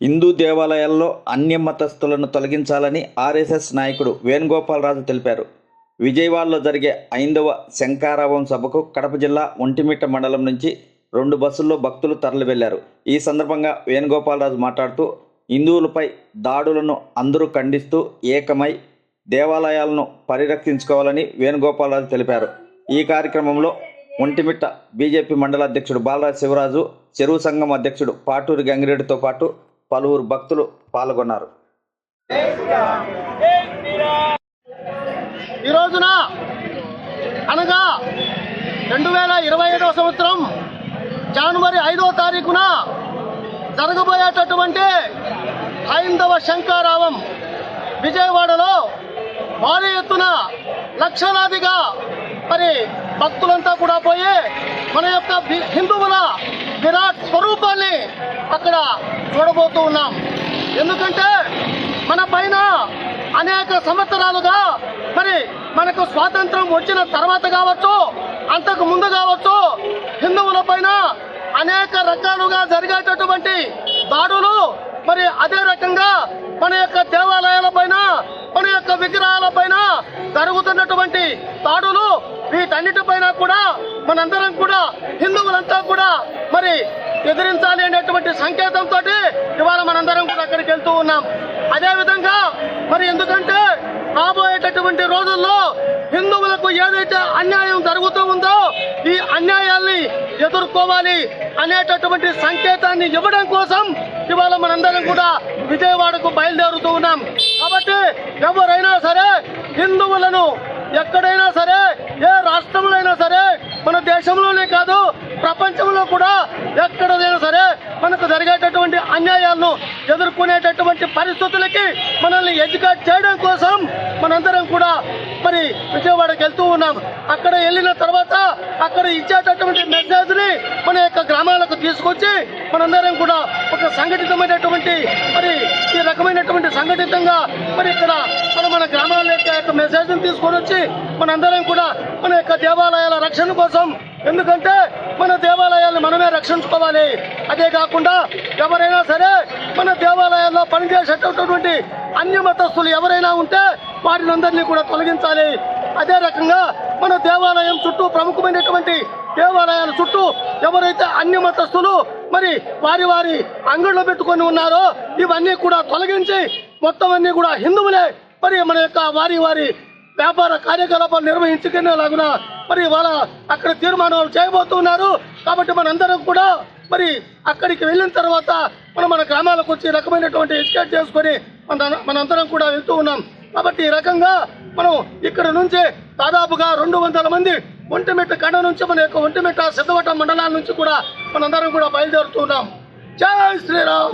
హిందూ దేవాలయాల్లో అన్య మతస్థులను తొలగించాలని ఆర్ఎస్ఎస్ నాయకుడు వేణుగోపాలరాజు తెలిపారు. విజయవాడలో జరిగే ఐదవ శంకారావం సభకు కడప జిల్లా ఒంటిమిట్ట మండలం నుంచి రెండు బస్సుల్లో భక్తులు తరలి వెళ్ళారు ఈ సందర్భంగా వేణుగోపాలరాజు మాట్లాడుతూ హిందువులపై దాడులను అందరూ ఖండిస్తూ ఏకమై దేవాలయాలను పరిరక్షించుకోవాలని వేణుగోపాలరాజు తెలిపారు. ఈ కార్యక్రమంలో ఒంటిమిట్ట బీజేపీ మండల అధ్యక్షుడు బాలరాజ్ శివరాజు చెరువు సంఘం అధ్యక్షుడు పాటూరి గంగిరెడ్డితో పాటు పలువురు భక్తులు పాల్గొన్నారు. ఈ రోజున అనగా రెండు వేల ఇరవై ఐదవ సంవత్సరం జనవరి ఐదవ తారీఖున జరగబోయేటటువంటి హైందవ శంకారావం విజయవాడలో భారీ ఎత్తున లక్షలాదిగా మరి భక్తులంతా కూడా పోయి మన యొక్క హిందువుల విరాట్ స్వరూపాన్ని అక్కడ చూడబోతూ ఉన్నాం. ఎందుకంటే మన పైన అనేక సంవత్సరాలుగా మరి మనకు స్వాతంత్రం వచ్చిన తర్వాత కావచ్చు అంతకు ముందు కావచ్చు హిందువుల పైన అనేక రకాలుగా జరిగేటటువంటి దాడులు మరి అదే రకంగా మన యొక్క దేవాలయాల పైన మన యొక్క విగ్రహాల పైన జరుగుతున్నటువంటి దాడులు వీటన్నిటిపైన కూడా మనందరం కూడా హిందువులంతా ఎదిరించాలి అనేటువంటి సంకేతంతో ఇవాళ మనందరం కూడా అక్కడికి వెళ్తూ ఉన్నాం. అదేవిధంగా మరి ఎందుకంటే రాబోయేటటువంటి రోజుల్లో హిందువులకు ఏదైతే అన్యాయం జరుగుతూ ఉందో ఈ అన్యాయాల్ని ఎదుర్కోవాలి అనేటటువంటి సంకేతాన్ని ఇవ్వడం కోసం ఇవాళ మనందరం కూడా విజయవాడకు బయలుదేరుతూ ఉన్నాం. కాబట్టి ఎవరైనా సరే హిందువులను ఎక్కడైనా సరే ఏ రాష్ట్రంలో అయినా సరే మన దేశంలోనే కాదు ప్రపంచంలో కూడా ఎక్కడైనా సరే మనకు జరిగేటటువంటి అన్యాయాలను ఎదుర్కొనేటటువంటి పరిస్థితులకి మనల్ని ఎడ్యుకేట్ చేయడం కోసం మనందరం కూడా మరి విజయవాడకి వెళ్తూ ఉన్నాం. అక్కడ వెళ్ళిన తర్వాత అక్కడ ఇచ్చేటటువంటి మెసేజ్ని మన యొక్క గ్రామాలకు తీసుకొచ్చి మనందరం కూడా ఒక సంఘటితమైనటువంటి మరి ఈ రకమైనటువంటి సంఘటితంగా మరి ఇక్కడ మన మన గ్రామాల యొక్క యొక్క మెసేజ్ని తీసుకొని వచ్చి మనందరం కూడా మన యొక్క దేవాలయాల రక్షణ కోసం ఎందుకంటే మన దేవాలయాలను మనమే రక్షించుకోవాలి. అదే కాకుండా ఎవరైనా సరే మన దేవాలయాల్లో పనిచేసేటటువంటి అన్య మతస్థులు ఎవరైనా ఉంటే వాటిని అందరినీ కూడా తొలగించాలి. అదే రకంగా మన దేవాలయం చుట్టూ ప్రముఖమైనటువంటి దేవాలయాల చుట్టూ ఎవరైతే అన్య మతస్థులు మరి వారి వారి అంగళ్ళు పెట్టుకొని ఉన్నారో ఇవన్నీ కూడా తొలగించి మొత్తం అన్ని కూడా హిందువులే మరి మన యొక్క వారి వారి వ్యాపార కార్యకలాపాలు నిర్వహించుకునేలాగున మరి వాళ్ళ అక్కడ తీర్మానాలు చేయబోతున్నారు. కాబట్టి మనందరం కూడా మరి అక్కడికి వెళ్ళిన తర్వాత మనం మన గ్రామాలకు వచ్చి రకమైనటువంటి ఎడ్యుకేట్ చేసుకొని మన మనందరం కూడా వెళ్తూ ఉన్నాం. కాబట్టి ఈ రకంగా మనం ఇక్కడ నుంచి దాదాపుగా రెండు వందల మంది ఒంటిమిట్ట కడ నుంచి మన యొక్క ఒంటిమిట్ట సిద్ధవట మండలాల నుంచి కూడా మనందరం కూడా బయలుదేరుతున్నాం జై శ్రీరామ్!